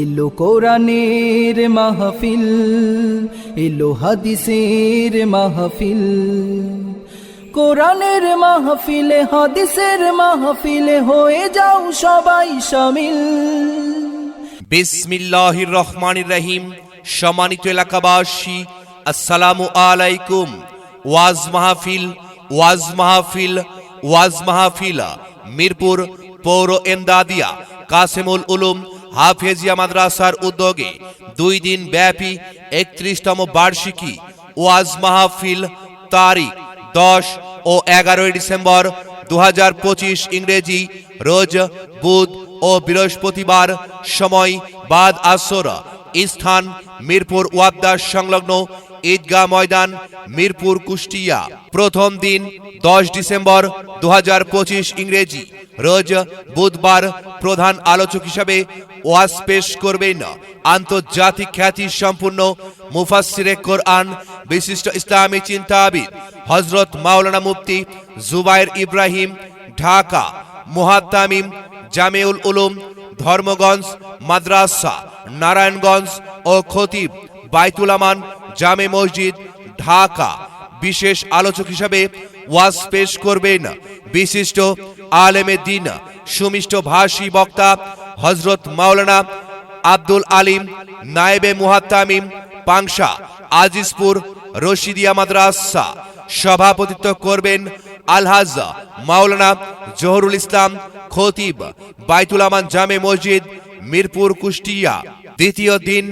এলো কোরআনের মাহফিল, এলো হাদিসের মাহফিল। কোরআনের মাহফিলে, হাদিসের মাহফিলে, হয়ে যাও সবাই শামিল বিসমিল্লাহির রহমানির রহিম। সম্মানিত এলাকাবাসী, আসসালামু আলাইকুম। ওয়াজ মাহফিল ওয়াজ মাহফিল ওয়াজ মাহফিল, মিরপুর, পৌর এমদাদিয়া, কাসেমুল উলুম হাফেজিয়া মাদ্রাসার উদ্যোগে দুই দিন ব্যাপী একত্রিশতম বার্ষিকী ওয়াজ মাহফিল তারিখ দশ ও এগারোই ডিসেম্বর দু হাজার পঁচিশ ইংরেজি রোজ, বুধ ও বৃহস্পতিবার সময় বাদ আসর স্থান মিরপুর ওয়াবদা সংলগ্ন ঈদগাহ ময়দান, মিরপুর কুষ্টিয়া। প্রথম দিন, দশ ডিসেম্বর দু ইংরেজি। রোজ বুধবার প্রধান আলোচক হিসাবে ওয়াজ পেশ করবেন। আন্তর্জাতিক খ্যাতি সম্পূর্ণ মুফাসিরে কোরআন, বিশিষ্ট ইসলামী চিন্তাবিদ হজরত মাওলানা মুফতি জুবাইর ইব্রাহিম, ঢাকা। মুহাত্তামিম জামেউল উলুম, ধর্মগঞ্জ, মাদ্রাসা, নারায়ণগঞ্জ ও খতিব বাইতুল আমান, জামে মসজিদ, ঢাকা। বিশেষ আলোচক হিসাবে ওয়াজ পেশ করবেন বিশিষ্ট আলেমে দিন, সুমিষ্ট ভাষী বক্তা হজরত মাওলানা আব্দুল আলিম, নায়েবে মুহাত্তামিম, পাংশা, আজিজপুর, রশিদিয়া মাদ্রাসা। সভাপতিত্ব করবেন আলহাজ মাওলানা জহরুল ইসলাম খতিব, বাইতুল আমান জামে মসজিদ, মিরপুর কুষ্টিয়া। দ্বিতীয় দিন,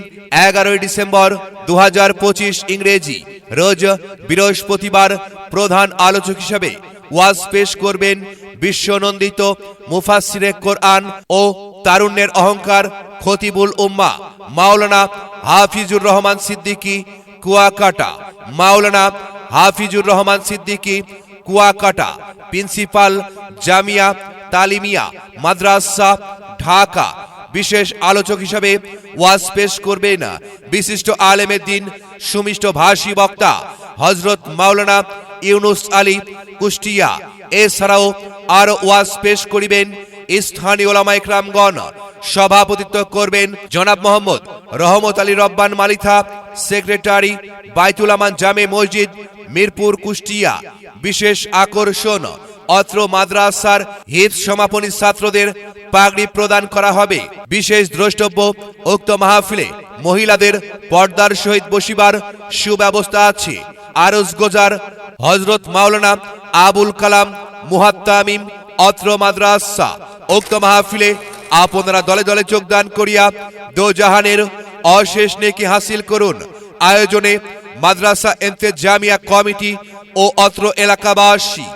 এগারোই ডিসেম্বর দু হাজার পঁচিশ ইংরেজি। রোজ বৃহস্পতিবার প্রধান আলোচক হিসাবে ওয়াজ পেশ করবেন বিশ্বনন্দিত মুফাসিরে কোরআন ও তারুণ্যের অহংকার খতিবুল উম্মা, মাওলানা হাফিজুর রহমান সিদ্দিকী, কুয়াকাটা। মাওলানা হাফিজুর রহমান সিদ্দিকী, কুয়াকাটা, প্রিন্সিপাল জামিয়া তালিমিয়া, মাদ্রাসা, ঢাকা। বিশেষ আলোচক হিসাবে ওয়াজ পেশ করবেন বিশিষ্ট আলেমের দিন, সুমিষ্ট ভাষী বক্তা হজরত মাওলানা ইউনুস আলী কুষ্টিয়া। এছাড়াও আরও ওয়াজ পেশ করিবেন স্থানীয় ওলামা ইকরামগণ। সভাপতিত্ব করবেন জনাব মোহাম্মদ রহমত আলী রব্বান মালিথা, সেক্রেটারি বাইতুলামান জামে মসজিদ, মিরপুর কুষ্টিয়া। বিশেষ আকর্ষণ অত্র মাদ্রাসার হিত সমাপনী ছাত্রদের পাগড়ি প্রদান করা হবে। বিশেষ দ্রষ্টব্য, উক্ত মাহফিলে মহিলাদের পর্দার সহিত বসিবার সুব্যবস্থা আছে। আরজ গোজার হজরত মাওলানা আবুল কালাম মুহাত্তামিম অত্র মাদ্রাসা। উক্ত মাহফিলে আপনারা দলে দলে যোগদান করিয়া দোজাহানের অশেষ নেকি হাসিল করুন। আয়োজনে মাদ্রাসা এন্তে জামিয়া কমিটি ও অত্র এলাকাবাসী